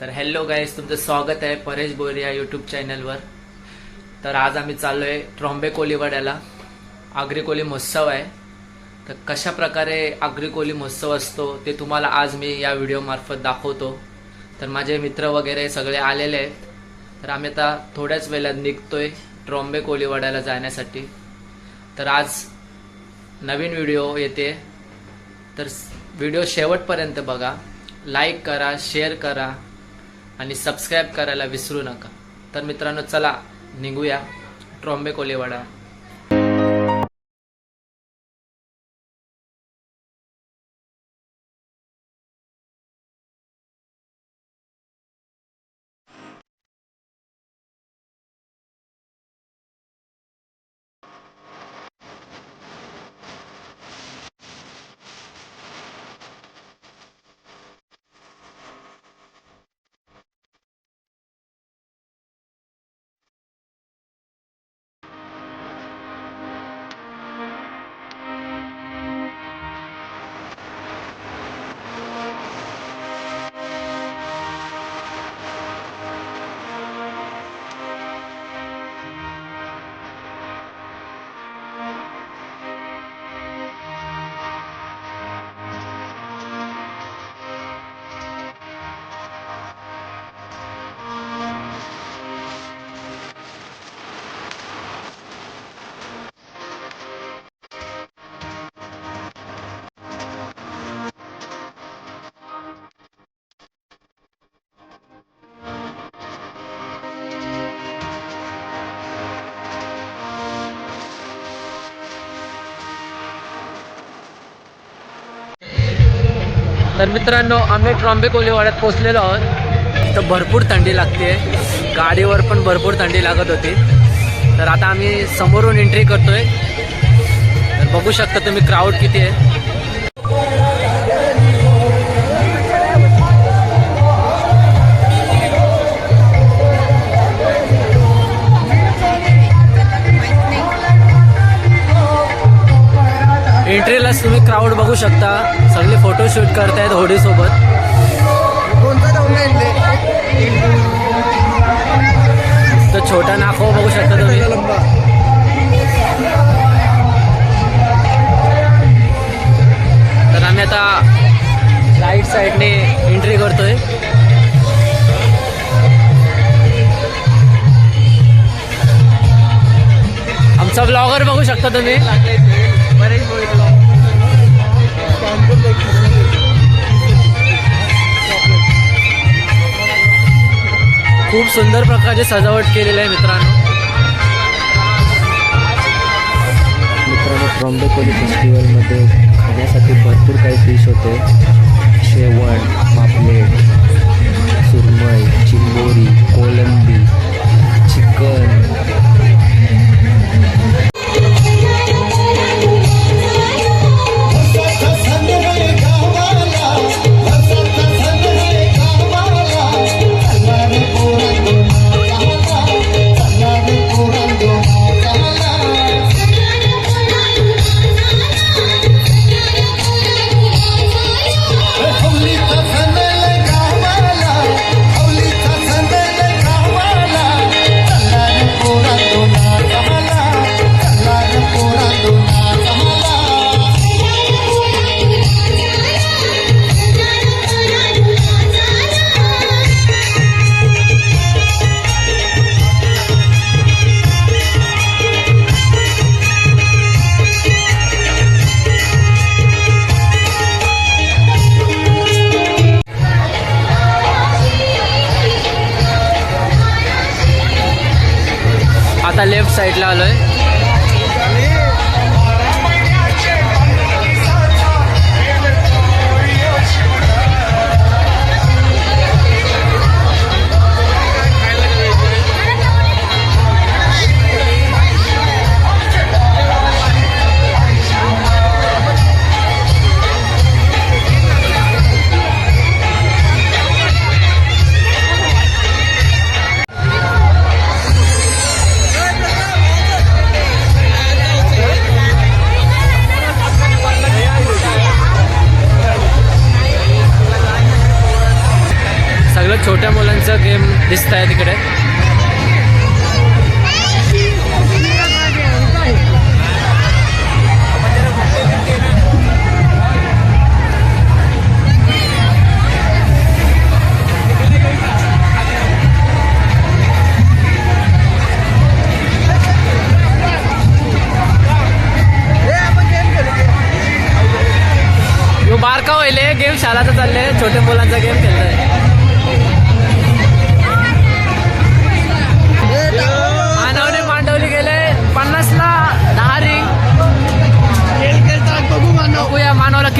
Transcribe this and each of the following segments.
तर hello guys तुमचं स्वागत आहे परेश बोरिया यूट्यूब चॅनलवर तर आज आम्ही चाललो आहे ट्रॉम्बे कोलीवाड्याला आग्री कोली महोत्सव आहे. तर कशा प्रकारे आग्री कोली महोत्सव असतो ते तुम्हाला आज मी या व्हिडिओमार्फत दाखवतो. तर माझे मित्र वगैरे सगळे आलेले आहेत. तर आम्ही आता थोड्याच वेळात निघतोय ट्रॉम्बे कोलीवाड्याला जाण्यासाठी. तर आज नवीन व्हिडिओ येते. तर व्हिडिओ शेवटपर्यंत बघा. लाईक करा शेअर करा. आणि सबस्क्राईब करायला विसरू नका. तर मित्रांनो चला निघूया. ट्रॉम्बे कोलेवाडा. तर मित्रांनो आम्ही ट्रॉम्बे कोलीवाड्यात पोहोचलेलो आहोत. तर भरपूर थंडी लागते. गाडीवर पण भरपूर थंडी लागत होती. तर आता आम्ही समोरून एंट्री करतोय. तर बघू शकता तुम्ही क्राऊड किती आहे. एंट्रीलाच तुम्ही क्राऊड बघू शकता. सगळे फोटो शूट करतायत होडी सोबत तर छोटा नाखो बघू शकता तुम्ही. तर आम्ही आता राईट साईडने एंट्री करतोय. आमचा ब्लॉगर बघू शकता तुम्ही. खूप सुंदर प्रकारचे सजावट केलेली आहे मित्रांनो. मित्रांनो ट्रॉम्बे कोली फेस्टिवलमध्ये खाण्यासाठी भरपूर काही फिश होते. शेवण पापलेट सुरमई चिंबोरी कोलंबी चिकन 那人。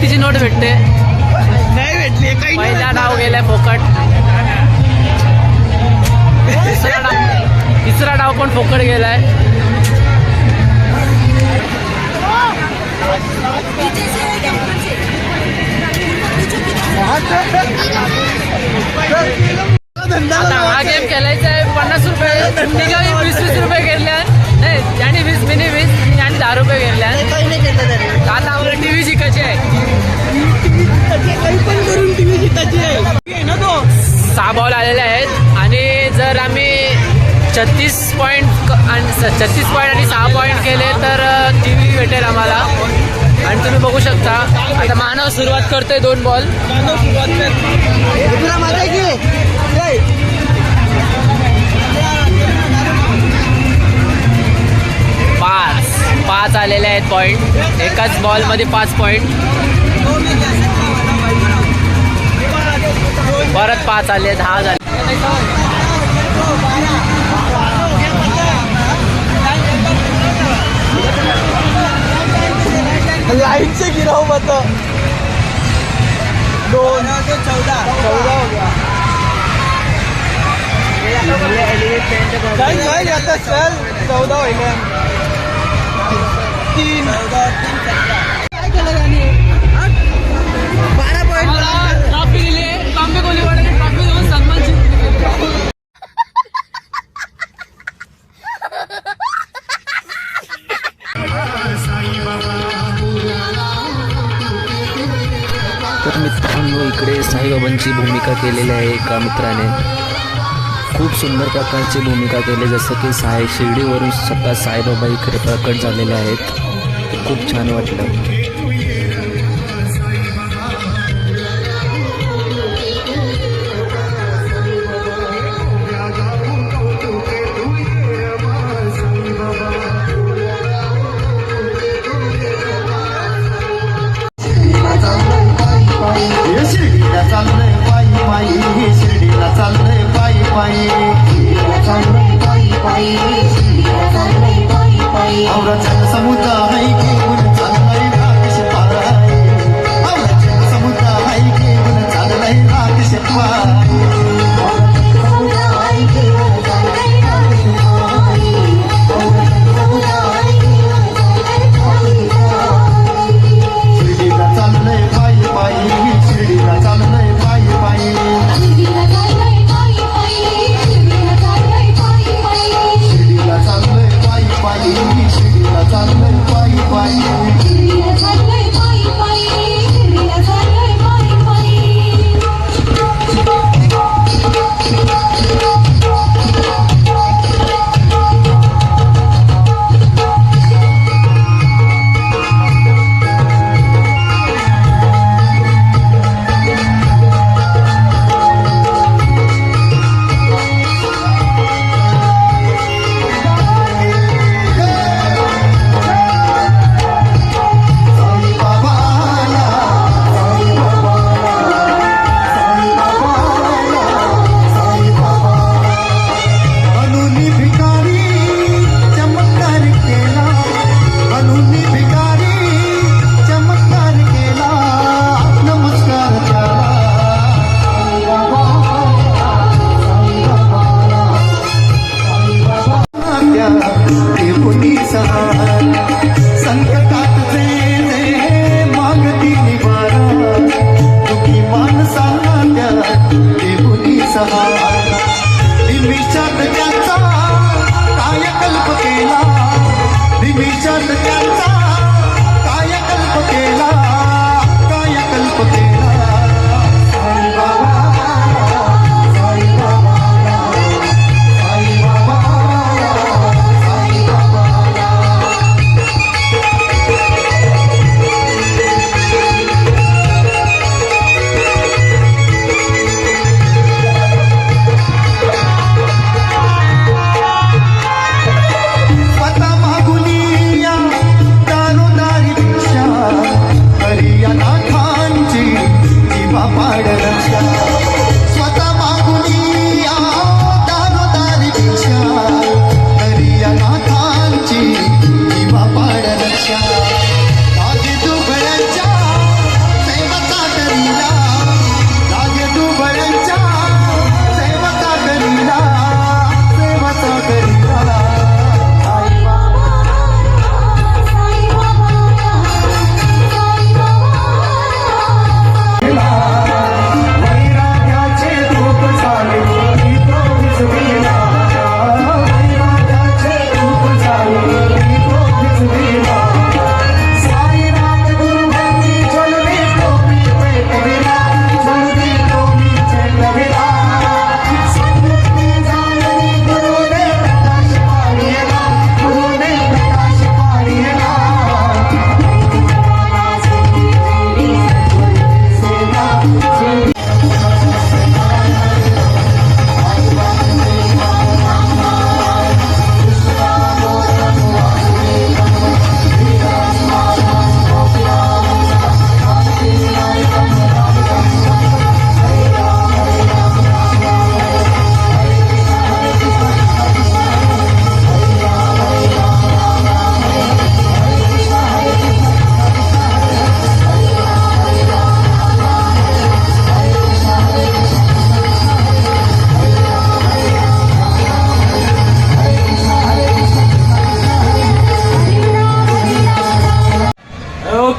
कितीची नोट भेटते. नाही भेटली काही पहिला डाव गेलाय फोकट. तिसरा डाव तिसरा डाव पण फोकट गेलाय. आता हा गेम खेळायचा आहे पन्नास रुपये वीस वीस रुपये घेतल्या नाही ज्याने वीस मिनी वीस आणि दहा रुपये घेतल्या काही नाही केलं त्याने आता आम्हाला टीव्ही जिकायची आहे काही पण करून टीव्ही जितायची आहे ना तो सहा बॉल आलेले आहेत आणि जर आम्ही छत्तीस पॉईंट आणि छत्तीस पॉईंट आणि सहा पॉईंट केले तर टी व्ही भेटेल आम्हाला आणि तुम्ही बघू शकता आता मानव सुरुवात करतोय दोन बॉल मानव सुरुवात पाच आलेले आहेत पॉईंट एकाच बॉलमध्ये पाच पॉईंट परत पाच आले दहा झाले. लाईटचे गिराव मत दोन. चौदा चौदा हो चल आता चल. चौदा होईल. तीन. काय केलं त्याने बारा पॉईंट ट्रॉफी दिली कोलीवाड्याने ट्रॉफी देऊन सन्मान तर मित्रांनो इकडे साईबाबांची भूमिका केलेली आहे एका मित्राने. खूप सुंदर प्रकारची भूमिका केली जसं की साई शिर्डीवरून स्वतः साईबाबा इकडे प्रकट झालेले आहेत. खूप छान वाटलं.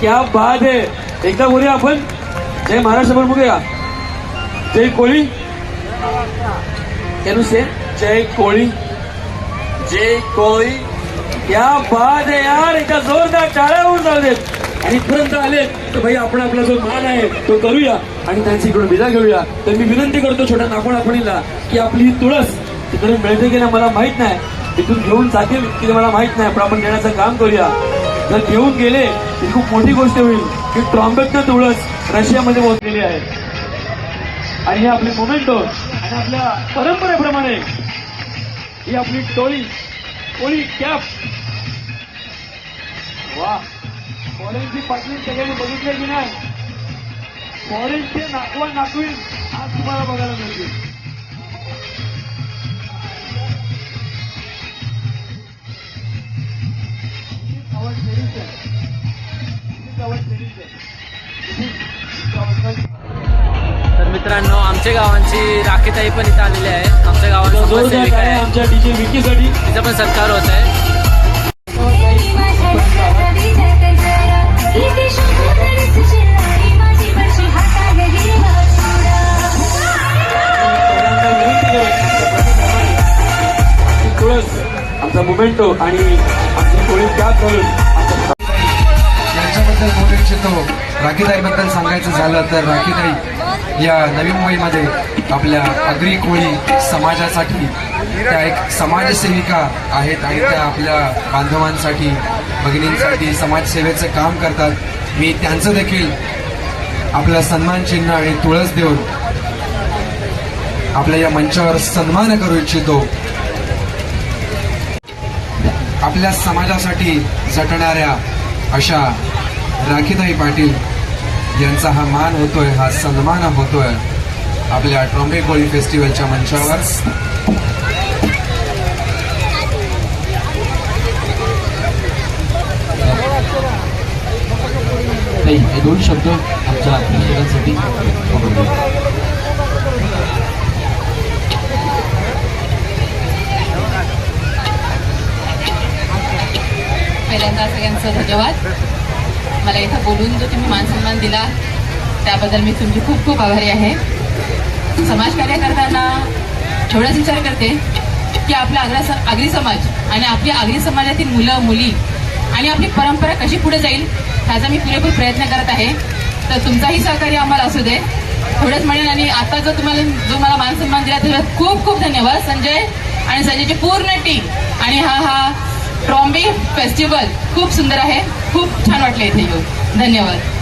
क्या बात है। एकदा बोलूया आपण. जय महाराष्ट्र पण बघूया. जय कोळी. Can say? जय कोळी. जय कोळी. क्या बात है यार एकदा जोरदार टाळ्या होऊन जाऊ देत आणि इथपर्यंत आले तर भाई आपण आपला जो मान आहे तो करूया. आणि त्यांची इकडून विदा घेऊया. तर मी विनंती करतो छोट्या नागपूर आपणीला की आपली ही तुळस तिकडे मिळते की नाही मला माहीत नाही. तिथून घेऊन जातील की मला माहीत नाही. पण आपण देण्याचं काम करूया. जर घेऊन गेले ही खूप मोठी गोष्ट होईल की ट्रॉम्बेटनं तुळस रशियामध्ये पोहोचलेली आहे. आणि हे आपले मोमेंटो आणि आपल्या परंपरेप्रमाणे ही आपली टोळी टोळी कॅप. वा फॉरेनची पाटली सगळ्यांनी बघितले की नाही? फॉरेनचे नाकवा नाकवी आज तुम्हाला बघायला मिळतील. आमच्या गावांची राखीताई पण इथं आलेली आहे. आमच्या गावात समाजसेविका टाळ्या आहे आमच्या डीजे विकीसाठी. तिचा पण सत्कार होत आहे. आमचा मोमेंटो आणि आमची कोळी कॅप घालून बद्दल बोलू इच्छितो. राखीताईबद्दल सांगायचं झालं तर राखीताई या नवी मुंबईमध्ये आपल्या अग्री कोळी समाजासाठी त्या एक समाजसेविका आहेत आणि त्या आपल्या बांधवांसाठी भगिनींसाठी समाजसेवेचं काम करतात. मी त्यांचं देखील आपलं सन्मान चिन्ह आणि तुळस देऊन आपल्या या मंचावर सन्मान करू इच्छितो. आपल्या समाजासाठी झटणाऱ्या अशा राखीताई पाटील यांचा हा मान होतोय हा सन्मान होतोय आपल्या ट्रॉम्बे कोळी फेस्टिवलच्या मंचावर हे दोन शब्द आमच्या प्रेक्षकांसाठी. पहिल्यांदा सगळ्यांचं धन्यवाद मला इथं बोलून जो तुम्ही मान सन्मान दिला त्याबद्दल मी तुमची खूप खूप आभारी आहे. समाजकार्य करताना थोडाच विचार करते की आपला आग्रा स आगरी समाज आणि आपल्या आगरी समाजातील मुलं मुली आणि आपली परंपरा कशी पुढे जाईल ह्याचा मी पुरेपूर प्रयत्न करत आहे. तर तुमचाही सहकार्य आम्हाला असू दे. थोडंच म्हणेन आणि आता जो तुम्हाला जो मला मान सन्मान दिला त्याच्यात खूप खूप धन्यवाद संजय आणि संजयची पूर्ण टीम आणि हा हा ट्रॉम्बी फेस्टिवल खूप सुंदर आहे. खूप छान वाटलं इथे येऊन. धन्यवाद.